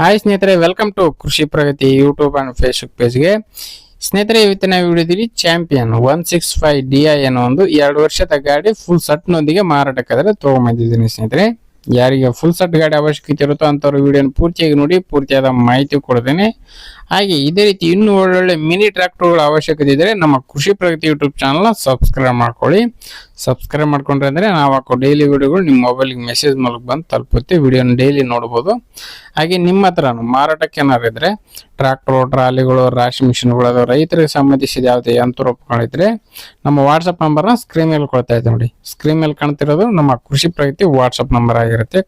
Hi ಸ್ನೇಹಿತರೆ welcome to Krishi Pragati YouTube and Facebook ಪೇಜ್ಗೆ ಸ್ನೇಹಿತರೆ, ಇವತ್ತಿನ ವಿಡಿಯೋದಲ್ಲಿ champion one six five D I ಅನ್ನೋ ಒಂದು ಎರಡು ವರ್ಷದ ಗಾಡಿ ಫುಲ್ ಸಟ್ನೊಂದಿಗೆ ಮಾರಾಟಕ್ಕಾದ್ರೆ ತೊಗೊಂಬಂದಿದ್ದೀನಿ ಸ್ನೇಹಿತರೆ. ಯಾರಿಗೆ ಫುಲ್ ಸಟ್ ಗಾಡಿ ಅವಶ್ಯಕತೆ ಇರುತ್ತೋ ಅಂಥವ್ರು ವಿಡಿಯೋನ ಪೂರ್ತಿಯಾಗಿ ನೋಡಿ, ಪೂರ್ತಿಯಾದ ಮಾಹಿತಿ ಕೊಡ್ತೇನೆ. ಹಾಗೆ ಇದೇ ರೀತಿ ಇನ್ನೂ ಒಳ್ಳೊಳ್ಳೆ ಮಿನಿ ಟ್ರ್ಯಾಕ್ಟರ್ಗಳ ಅವಶ್ಯಕತೆ ಇದ್ದರೆ ನಮ್ಮ ಕೃಷಿ ಪ್ರಗತಿ ಯೂಟ್ಯೂಬ್ ಚಾನಲ್ನ ಸಬ್ಸ್ಕ್ರೈಬ್ ಮಾಡ್ಕೊಳ್ಳಿ. ಸಬ್ಸ್ಕ್ರೈಬ್ ಮಾಡ್ಕೊಂಡ್ರೆ ಅಂದರೆ ನಾವು ಹಾಕೋ ಡೈಲಿ ವಿಡಿಯೋಗಳು ನಿಮ್ಮ ಮೊಬೈಲ್ಗೆ ಮೆಸೇಜ್ ಮೂಲಕ ಬಂದು ತಲುಪುತ್ತೆ. ವಿಡಿಯೋನ ಡೈಲಿ ನೋಡ್ಬೋದು. ಹಾಗೆ ನಿಮ್ಮ ಹತ್ರ ಮಾರಾಟಕ್ಕೆ ಏನಾರು ಇದ್ದರೆ ಟ್ರ್ಯಾಕ್ಟರ್ ಟ್ರಾಲಿಗಳು ರಾಶಿ ಮಿಷಿನ್ಗಳು ರೈತರಿಗೆ ಸಂಬಂಧಿಸಿದ ಯಾವುದೇ ಯಂತ್ರೋಪಗಳಿದ್ರೆ ನಮ್ಮ ವಾಟ್ಸಪ್ ನಂಬರ್ನ ಸ್ಕ್ರೀನ್ ಮೇಲೆ ಕೊಡ್ತಾ ಇದ್ದೆ ನೋಡಿ. ಸ್ಕ್ರೀನ್ ಮೇಲೆ ಕಾಣ್ತಿರೋದು ನಮ್ಮ ಕೃಷಿ ಪ್ರಗತಿ ವಾಟ್ಸಪ್ ನಂಬರ್ ಆಗಿರುತ್ತೆ.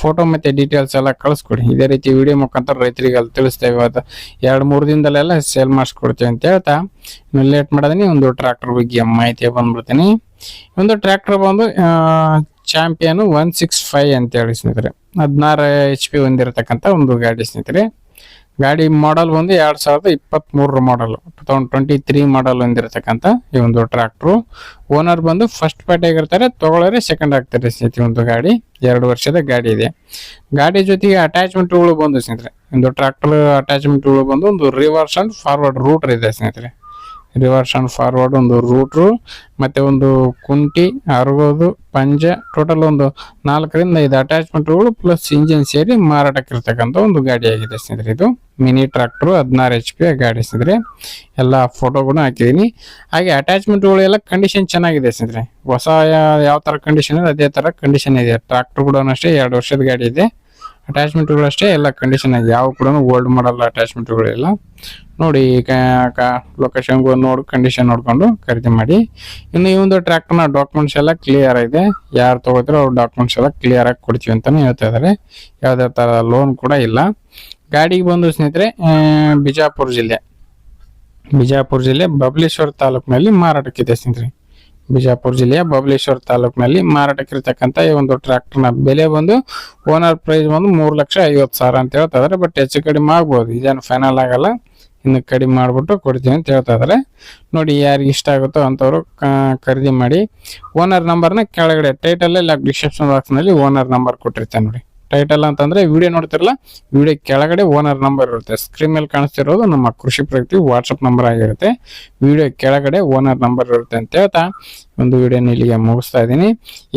ಫೋಟೋ ಮತ್ತು ಡೀಟೇಲ್ಸ್ ಎಲ್ಲ ಕಳಿಸ್ಕೊಡಿ. ಇದೇ ರೀತಿ ವಿಡಿಯೋ ಮುಖಾಂತರ ರೈತರಿಗೆ ಅಲ್ಲಿ ತಿಳಿಸ್ತೇವೆ. ಅದು ಎರಡು, ಮೂರು ದಿನದಲ್ಲೆಲ್ಲ ಸೇಲ್ ಮಾಡಿಸ್ಕೊಡ್ತೀವಿ ಅಂತ ಹೇಳ್ತಾ. ಲೇಟ್ ಮಾಡೋದನಿ ಒಂದು ಟ್ರ್ಯಾಕ್ಟರ್ ಬಗ್ಗೆ ಮಾಹಿತಿ ಬಂದ್ಬಿಡ್ತೀನಿ. ಒಂದು ಟ್ರ್ಯಾಕ್ಟರ್ ಬಂದು ಚಾಂಪಿಯನ್ ಒನ್ ಸಿಕ್ಸ್ ಫೈವ್ ಅಂತ ಹೇಳಿ ಸ್ನೇಹಿತರೆ. ಹದಿನಾರು ಎಚ್ ಪಿ ಹೊಂದಿರತಕ್ಕಂಥ ಒಂದು ಗಾಡಿ ಸ್ನೇಹಿತರೆ. ಗಾಡಿ ಮಾಡೆಲ್ ಬಂದು ಎರಡು ಸಾವಿರದ ಇಪ್ಪತ್ತ್ ಮೂರರ model two thousand twenty three model ಹೊಂದಿರತಕ್ಕಂಥ ಈ ಒಂದು ಟ್ರ್ಯಾಕ್ಟ್ರು ಓನರ್ ಬಂದು ಫಸ್ಟ್ ಪಾರ್ಟಿ ಆಗಿರ್ತಾರೆ ತೊಗೊಳ್ಳೋರೆ ಸೆಕೆಂಡ್ ಆಗ್ತಾರೆ ಸ್ನೇಹಿತರೆ ಒಂದು ಗಾಡಿ. ಎರಡು ವರ್ಷದ ಗಾಡಿ ಇದೆ. ಗಾಡಿ ಜೊತೆಗೆ ಅಟ್ಯಾಚ್ಮೆಂಟ್ಗಳು ಬಂದು ಸ್ನೇಹಿತರೆ. ಒಂದು ಟ್ರ್ಯಾಕ್ಟರ್ ಅಟ್ಯಾಚ್ಮೆಂಟ್ಗಳು ಬಂದು ಒಂದು ರಿವರ್ಸ್ ಅಂಡ್ ಫಾರ್ವರ್ಡ್ ರೂಟರ್ ಇದೆ ಸ್ನೇಹಿತರೆ. ರಿವರ್ಸ್ ಅಂಡ್ ಫಾರ್ವರ್ಡ್ ಒಂದು ರೂಟ್ರು ಮತ್ತೆ ಒಂದು ಕುಂಟಿ, ಅರಗೋದು, ಪಂಜ ಟೋಟಲ್ ಒಂದು ನಾಲ್ಕರಿಂದ ಐದು ಅಟ್ಯಾಚ್ಮೆಂಟ್ಗಳು ಪ್ಲಸ್ ಇಂಜಿನ್ ಸೇರಿ ಮಾರಾಟಕ್ಕಿರ್ತಕ್ಕಂಥ ಒಂದು ಗಾಡಿ ಆಗಿದೆ ಸ್ನೇಹಿತರೆ. ಇದು ಮಿನಿ ಟ್ರಾಕ್ಟರ್ ಹದಿನಾರು ಎಚ್ ಪಿ ಗಾಡಿ ಸ್ನೇಹಿತರೆ. ಎಲ್ಲ ಫೋಟೋಗಳು ಹಾಕಿದ್ದೀನಿ ಹಾಗೆ ಅಟ್ಯಾಚ್ಮೆಂಟ್ಗಳು ಎಲ್ಲ ಕಂಡೀಷನ್ ಚೆನ್ನಾಗಿದೆ ಸ್ನೇಹಿತರೆ. ಹೊಸ ಯಾವ ಥರ ಕಂಡೀಷನ್ ಇದೆ, ಅದೇ ಥರ ಕಂಡೀಷನ್ ಇದೆ. ಟ್ರಾಕ್ಟರ್ ಕೂಡ ಅಷ್ಟೇ ಎರಡು ವರ್ಷದ ಗಾಡಿ ಇದೆ. ಅಟ್ಯಾಚ್ಮೆಂಟ್ಗಳು ಅಷ್ಟೇ, ಎಲ್ಲ ಕಂಡೀಷನ್ ಆಗಿ ಯಾವ ಕೂಡ ಓಲ್ಡ್ ಮಾಡಲ್ಲ ಅಟ್ಯಾಚ್ಮೆಂಟ್ಗಳು ಇಲ್ಲ ನೋಡಿ ಲೊಕೇಶನ್ ನೋಡಿ ಕಂಡೀಷನ್ ನೋಡ್ಕೊಂಡು ಖರೀದಿ ಮಾಡಿ. ಇನ್ನು ಈ ಒಂದು ಟ್ರ್ಯಾಕ್ಟರ್ನ ಡಾಕ್ಯುಮೆಂಟ್ಸ್ ಎಲ್ಲ ಕ್ಲಿಯರ್ ಇದೆ. ಯಾರು ತಗೋತಾರೋ ಅವ್ರ ಡಾಕ್ಯುಮೆಂಟ್ಸ್ ಎಲ್ಲ ಕ್ಲಿಯರ್ ಆಗಿ ಕೊಡ್ತೀವಿ ಅಂತಲೇ ಹೇಳ್ತಾ ಇದ್ದಾರೆ ಯಾವುದೇ ಥರ ಲೋನ್ ಕೂಡ ಇಲ್ಲ. ಗಾಡಿಗೆ ಬಂದು ಸ್ನೇಹಿತರೆ ಬಿಜಾಪುರ ಜಿಲ್ಲೆ. ಬಿಜಾಪುರ ಜಿಲ್ಲೆ ಬಬ್ಲೇಶ್ವರ ತಾಲೂಕಿನಲ್ಲಿ ಮಾರಾಟಕ್ಕಿದೆ ಸ್ನೇಹಿತರೆ. ಬಿಜಾಪುರ ಜಿಲ್ಲೆಯ ಬಬಲೇಶ್ವರ ತಾಲೂಕಿನಲ್ಲಿ ಮಾರಾಟಕ್ಕಿರ್ತಕ್ಕಂಥ ಈ ಒಂದು ಟ್ರ್ಯಾಕ್ಟರ್ನ ಬೆಲೆ ಬಂದು ಓನರ್ ಪ್ರೈಸ್ ಬಂದು ಮೂರು ಲಕ್ಷ ಐವತ್ತು ಸಾವಿರ ಅಂತ ಹೇಳ್ತಾ ಬಟ್ ಹೆಚ್ಚು ಕಡಿಮೆ ಆಗ್ಬೋದು. ಇದೇನು ಫೈನಲ್ ಆಗಲ್ಲ. ಇನ್ನು ಕಡಿಮೆ ಮಾಡಿಬಿಟ್ಟು ಕೊಡ್ತೀನಿ ಅಂತ ಹೇಳ್ತಾ ಇದಾರೆ. ನೋಡಿ ಯಾರಿಗೆ ಇಷ್ಟ ಆಗುತ್ತೋ ಅಂಥವ್ರು ಕ- ಖರೀದಿ ಮಾಡಿ. ಓನರ್ ನಂಬರ್ನ ಕೆಳಗಡೆ ಟೈಟಲ್ ಇಲ್ಲ ಡಿಸ್ಕ್ರಿಪ್ಷನ್ ಬಾಕ್ಸ್ನಲ್ಲಿ ಓನರ್ ನಂಬರ್ ಕೊಟ್ಟಿರ್ತಾರೆ ನೋಡಿ. ಟೈಟಲ್ ಅಂತಂದ್ರೆ ವಿಡಿಯೋ ನೋಡ್ತಿರಲ್ಲ? ವಿಡಿಯೋ ಕೆಳಗಡೆ ಓನರ್ ನಂಬರ್ ಇರುತ್ತೆ. ಸ್ಕ್ರೀನ್ ಮೇಲೆ ಕಾಣಿಸ್ತಿರೋದು ನಮ್ಮ ಕೃಷಿ ಪ್ರಗತಿ ವಾಟ್ಸಪ್ ನಂಬರ್ ಆಗಿರುತ್ತೆ. ವಿಡಿಯೋ ಕೆಳಗಡೆ ಓನರ್ ನಂಬರ್ ಇರುತ್ತೆ ಅಂತ ಹೇಳ್ತಾ ಒಂದು ವಿಡಿಯೋನ ಇಲ್ಲಿಗೆ ಮುಗಿಸ್ತಾ ಇದ್ದೀನಿ.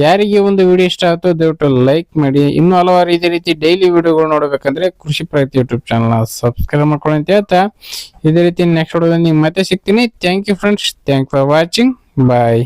ಯಾರಿಗೆ ಒಂದು ವಿಡಿಯೋ ಇಷ್ಟ ಆಯ್ತು ದಯವಿಟ್ಟು ಲೈಕ್ ಮಾಡಿ. ಇನ್ನೂ ಹಲವಾರು ಇದೇ ರೀತಿ ಡೈಲಿ ವಿಡಿಯೋಗಳು ನೋಡಬೇಕಂದ್ರೆ ಕೃಷಿ ಪ್ರಗತಿ ಯೂಟ್ಯೂಬ್ ಚಾನಲ್ನ ಸಬ್ಸ್ಕ್ರೈಬ್ ಮಾಡ್ಕೊಳ್ಳಿ ಅಂತ ಹೇಳ್ತಾ. ಇದೇ ರೀತಿ ನೆಕ್ಸ್ಟ್ ವಿಡಿಯೋದಲ್ಲಿ ಮತ್ತೆ ಸಿಗ್ತೀನಿ. Thank you friends thank for watching bye